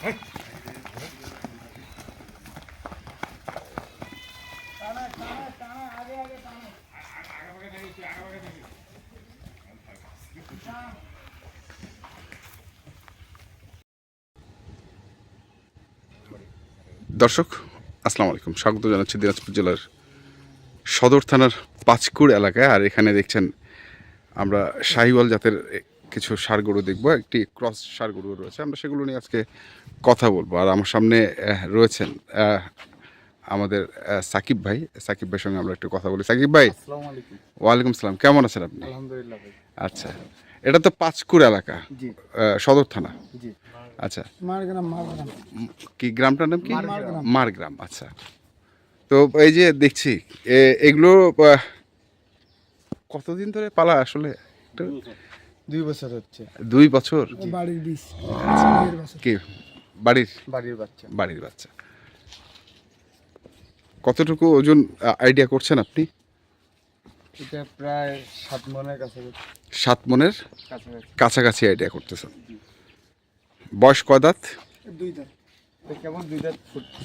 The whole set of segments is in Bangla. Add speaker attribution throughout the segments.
Speaker 1: はい。দর্শক, আসসালামু আলাইকুম। স্বাগত জানাচ্ছি দিনাজপুর জেলার সদর থানার পাঁচকুড় এলাকায়। আর এখানে দেখছেন আমরা শাহিওয়াল জাতের কিছু ষাড় গরু দেখব। একটি ক্রস ষাড় গরু রয়েছে। আমরা সেগুলো নিয়ে আজকে কথা বলব। আর আমার সামনে রয়েছেন আমাদের সাকিব ভাই সাকিব ভাইয়ের সঙ্গে আমরা একটু কথা বলি। সাকিব ভাই ওয়ালাইকুম সালাম কেমন আছেন আপনি?
Speaker 2: আলহামদুলিল্লাহ ভাই।
Speaker 1: আচ্ছা এটা তো পাঁচকুড় এলাকা সদর থানা।
Speaker 2: জি।
Speaker 1: আচ্ছা। কি গ্রামটার নাম কি?
Speaker 2: মারগ্রাম।
Speaker 1: মারগ্রাম আচ্ছা। তো এই যে দেখছি এ- এগুলো কতদিন ধরে পালা আসলে?
Speaker 2: দুই বছর। হচ্ছে।
Speaker 1: দুই বছর?
Speaker 2: বাড়ির
Speaker 1: কি? বাড়ির?
Speaker 2: বাড়ির বাচ্চা।
Speaker 1: বাড়ির বাচ্চা। কতটুকু ওজন আইডিয়া করছেন আপনি?
Speaker 2: এটা প্রায় সাত মনের কাছাকাছি।
Speaker 1: সাত মনের
Speaker 2: কাছাকাছি।
Speaker 1: আইডিয়া করতেছেন। বয়স কয় দাঁত?
Speaker 2: দুই দাঁত। কেমন দুই দাঁত ফুটছে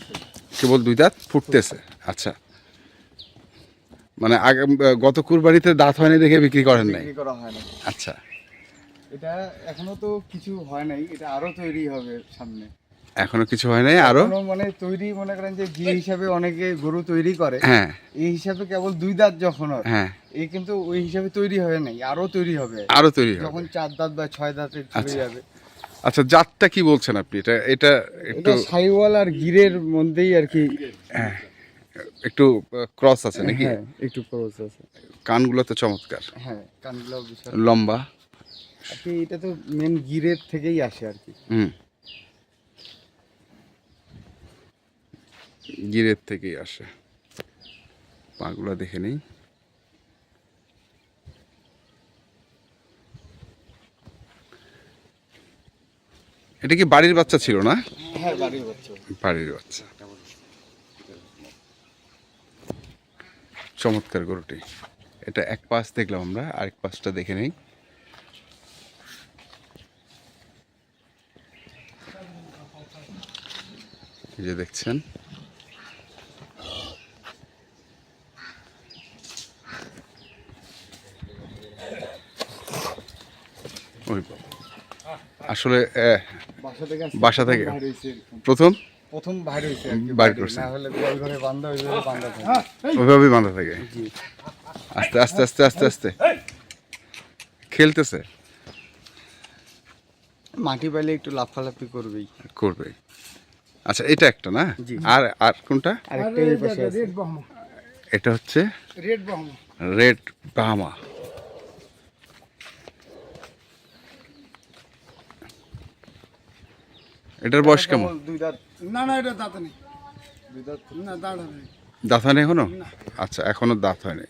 Speaker 1: কেবল দুই দাঁত ফুটতেছে আচ্ছা। মানে আগে গত কুরবানিতে দাঁত হয়নি দেখে বিক্রি করেন নাই?
Speaker 2: বিক্রি করা হয় না
Speaker 1: আচ্ছা।
Speaker 2: এটা এখনও তো কিছু হয় নাই এটা আরও তৈরি হবে সামনে।
Speaker 1: এখনও কিছু হয় নাই
Speaker 2: আরও? মানে তৈরি মনে করেন যে যে হিসাবে অনেকে গরু তৈরি করে।
Speaker 1: হ্যাঁ।
Speaker 2: এই হিসাবে কেবল দুই দাঁত যখন হয়
Speaker 1: হ্যাঁ।
Speaker 2: এই কিন্তু ওই হিসাবে তৈরি হয় নাই আরও তৈরি হবে।
Speaker 1: আরও তৈরি হবে।
Speaker 2: যখন চার দাঁত বা ছয় দাঁতে চলে
Speaker 1: আচ্ছা।
Speaker 2: যাবে।
Speaker 1: আচ্ছা জাতটা কি বলছেন আপনি? এটা এটা একটু
Speaker 2: সাইওয়াল আর গিরের মধ্যেই আর কি।
Speaker 1: একটু ক্রস আছে নাকি?
Speaker 2: হ্যাঁ একটু খরচ আছে।
Speaker 1: কানগুলো তো চমৎকার।
Speaker 2: হ্যাঁ কানগুলো বিশাল।
Speaker 1: লম্বা।
Speaker 2: আর কি এটা তো মেন গিরের থেকেই আসে আর কি।
Speaker 1: হুম। গিরের থেকেই আসে। পাগুলো দেখে নেই। এটা কি বাড়ির বাচ্চা ছিল না?
Speaker 2: হ্যাঁ বাড়ির বাচ্চা।
Speaker 1: বাড়ির বাচ্চা। চমৎকার গরুটি। এটা এক পাশ দেখলাম আমরা আরেক পাশটা দেখে নেই। যে দেখছেন ওই বাবা। আসলে
Speaker 2: বাসা থেকে।
Speaker 1: প্রথম
Speaker 2: প্রথম? বাইরে হয়েছে
Speaker 1: বাইরে। করছে।
Speaker 2: না হলে ঘরে বান্ধা ওইভাবে বান্ধা থাকে।
Speaker 1: ওইভাবেই বাঁধা থাকে। আস্তে আস্তে আস্তে আস্তে আস্তে। খেলতেছে।
Speaker 2: মাটি পাইলে একটু লাফালাফি করবেই।
Speaker 1: করবে। আচ্ছা এটা একটা না?
Speaker 2: জি।
Speaker 1: আর আর কোনটা?
Speaker 2: আরেকটা এই পাশে আছে।
Speaker 1: এটা হচ্ছে
Speaker 2: রেড বহমা।
Speaker 1: Red Bahama. এটার বয়স কেমন?
Speaker 2: দুই দাঁত।
Speaker 3: না না এটা দাঁত নেই।
Speaker 2: দুই দাঁত?
Speaker 3: না দাঁড় নেই।
Speaker 1: দাঁত হয়নি এখনও? আচ্ছা এখনও দাঁত হয়নি।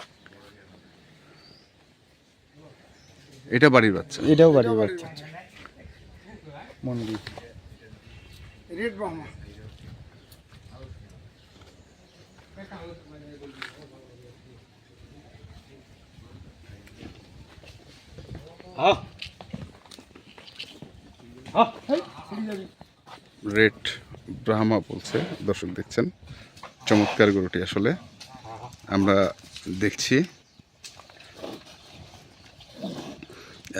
Speaker 1: এটা বাড়ির বাচ্চা?
Speaker 2: এটাও বাড়ির বাচ্চা। মন্দির
Speaker 3: রেড বাহমা
Speaker 1: রেড ব্রাহ্মা বলছে দর্শক দেখছেন। চমৎকার গরুটি আসলে। আমরা দেখছি।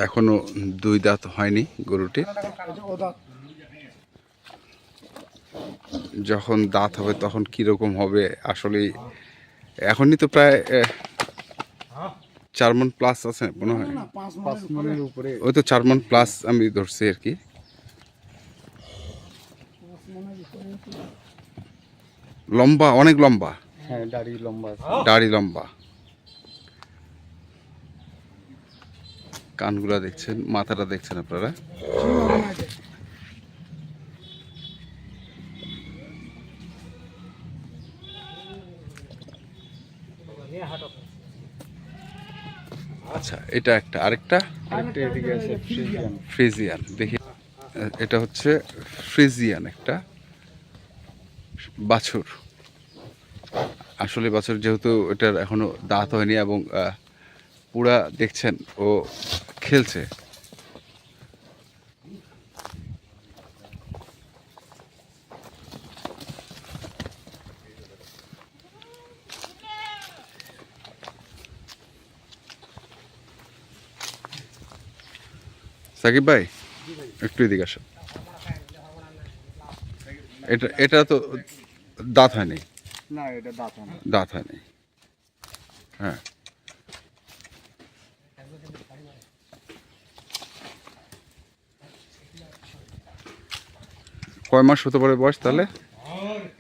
Speaker 1: এখনও দুই দাঁত হয়নি গরুটি। যখন দাঁত হবে তখন কীরকম হবে আসলে এখনই তো প্রায় চার মন প্লাস আছে মনে হয়। ওই তো চার মন প্লাস আমি ধরছি আর কি। লম্বা অনেক লম্বা?
Speaker 2: হ্যাঁ দাড়ি লম্বা
Speaker 1: দাড়ি লম্বা। কানগুলা দেখছেন মাথাটা দেখছেন আপনারা? আচ্ছা এটা একটা। আরেকটা?
Speaker 2: ফ্রিজিয়ান
Speaker 1: দেখি। এটা হচ্ছে ফ্রিজিয়ান একটা বাছুর। আসলে বাছুর যেহেতু এটার এখনও দাঁত হয়নি এবং পুরা দেখছেন ও খেলছে। সাকিব ভাই? একটু এদিকে আসেন। এটা এটা তো দাঁত হয়নি?
Speaker 2: না এটা দাঁত না
Speaker 1: দাঁত হয়নি। হ্যাঁ। কয় মাস হতে পারে বয়স তাহলে?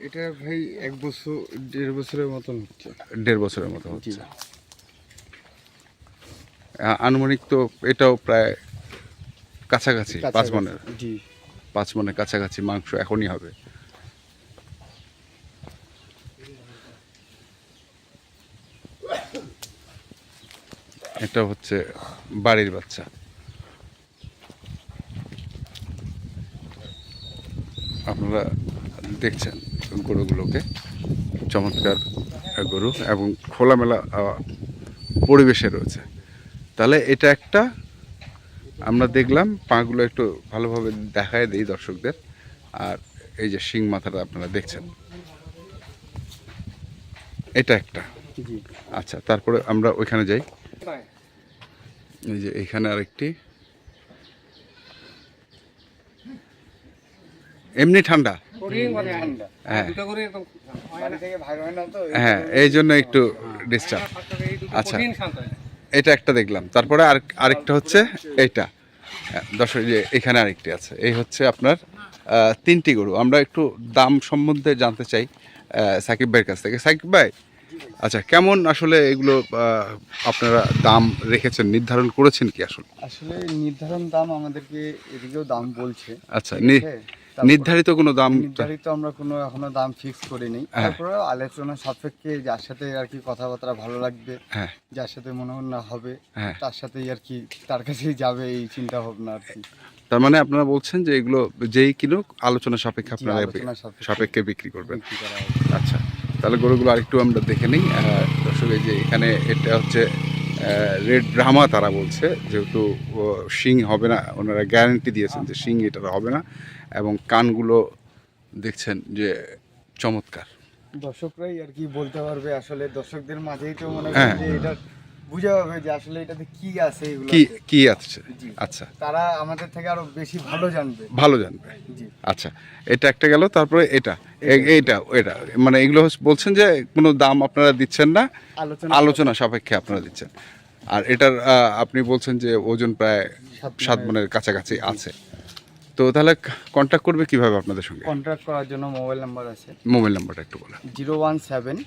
Speaker 2: এটা ভাই এক বছর দেড় বছরের মতন হচ্ছে।
Speaker 1: দেড় বছরের মতো হচ্ছে। আনুমানিক তো এটাও প্রায় কাছাকাছি পাঁচ মনের।
Speaker 2: জি।
Speaker 1: পাঁচ মনের কাছাকাছি মাংস এখনই হবে। এটা হচ্ছে বাড়ির বাচ্চা। আপনারা দেখছেন গরুগুলোকে চমৎকার গরু এবং খোলামেলা পরিবেশে রয়েছে। তাহলে এটা একটা আমরা দেখলাম পাগুলো একটু ভালোভাবে দেখায় দিই দর্শকদের। আর এই যে শিং মাথাটা আপনারা দেখছেন। এটা একটা। আচ্ছা তারপরে আমরা ওইখানে যাই। এই যে এখানে আরেকটি। এমনি ঠান্ডা? হ্যাঁ।
Speaker 2: হয়
Speaker 1: হ্যাঁ এই জন্য একটু ডিস্টার্ব আচ্ছা। এটা একটা দেখলাম। তারপরে আর আরেকটা হচ্ছে এইটা। দর্শক যে এখানে আরেকটি আছে। এই হচ্ছে আপনার তিনটি গরু। আমরা একটু দাম সম্বন্ধে জানতে চাই সাকিব ভাইয়ের কাছ থেকে। সাকিব ভাই আচ্ছা কেমন আসলে এগুলো আপনারা দাম রেখেছেন? নির্ধারণ করেছেন কি আসলে?
Speaker 2: আসলে নির্ধারণ দাম আমাদেরকে এদিকেও দাম বলছে।
Speaker 1: আচ্ছা নির্ধারিত কোনো দাম
Speaker 2: নির্ধারিত আমরা কোনো এখনও দাম ফিক্স করিনি।
Speaker 1: হ্যাঁ।
Speaker 2: তারপরে আলোচনা সাপেক্ষে যার সাথে আর কি কথাবার্তা ভালো লাগবে
Speaker 1: হ্যাঁ।
Speaker 2: যার সাথে মনে হয় না হবে
Speaker 1: হ্যাঁ।
Speaker 2: তার সাথেই আর কি তার কাছেই যাবে এই চিন্তা ভাবনা আর কি।
Speaker 1: তার মানে আপনারা বলছেন যে এগুলো যেই কিনুক আলোচনা সাপেক্ষে আপনারা
Speaker 2: সাপেক্ষে।
Speaker 1: সাপেক্ষে বিক্রি করবেন। আচ্ছা তাহলে গরুগুলো আরেকটু আমরা দেখে নিই। দর্শক এই যে এখানে এটা হচ্ছে রেড ব্রাহ্মা তারা বলছে যেহেতু শিং হবে না ওনারা গ্যারেন্টি দিয়েছেন যে শিং এটা হবে না এবং কানগুলো দেখছেন যে চমৎকার
Speaker 2: দর্শকরাই আর কি বলতে পারবে আসলে দর্শকদের মাঝেই তো মনে
Speaker 1: হ্যাঁ।
Speaker 2: হয় যে এটা বুঝে পাবে যে আসলে এটাতে কি আছে এগুলো
Speaker 1: কি কি আছে? আচ্ছা।
Speaker 2: তারা আমাদের থেকে আরও বেশি ভালো জানবে।
Speaker 1: ভালো জানবে। আচ্ছা এটা একটা গেল তারপরে এটা। এইটা এটা মানে এগুলো বলছেন যে কোনো দাম আপনারা দিচ্ছেন না?
Speaker 2: আলোচনা
Speaker 1: আলোচনা সাপেক্ষে আপনারা দিচ্ছেন। আর এটার আপনি বলছেন যে ওজন প্রায়
Speaker 2: সাত
Speaker 1: সাত মনের কাছাকাছি আছে। তো তাহলে কন্ট্যাক্ট করবে কীভাবে আপনাদের সঙ্গে?
Speaker 2: কন্ট্রাক্ট করার জন্য মোবাইল নাম্বার আছে।
Speaker 1: মোবাইল নাম্বারটা একটু বলেন।
Speaker 2: Zero one seven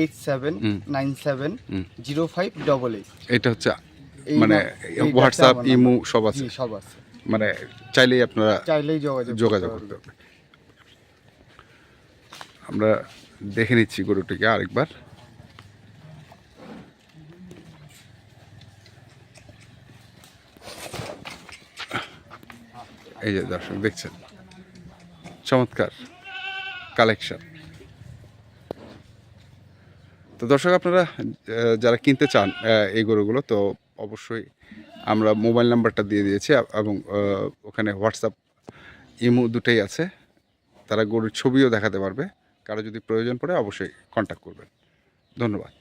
Speaker 2: eight seven nine seven zero five double eight
Speaker 1: এটা হচ্ছে মানে হোয়াটসঅ্যাপ ইমো সব আছে।
Speaker 2: সব আছে।
Speaker 1: মানে চাইলেই আপনারা
Speaker 2: চাইলেই যোগাযোগ
Speaker 1: যোগাযোগ
Speaker 2: করতে
Speaker 1: করতে হবে আমরা দেখে নিচ্ছি গরুটিকে আরেকবার। এই যে দর্শক, দেখছেন? চমৎকার কালেকশন তো দর্শক, আপনারা যারা কিনতে চান এই গরুগুলো, তো অবশ্যই আমরা মোবাইল নাম্বারটা দিয়ে দিয়েছি এবং ওখানে হোয়াটসঅ্যাপ ইমো দুটোই আছে। তারা গরুর ছবিও দেখাতে পারবে। কারও যদি প্রয়োজন পড়ে, অবশ্যই কন্ট্যাক্ট করবেন। ধন্যবাদ।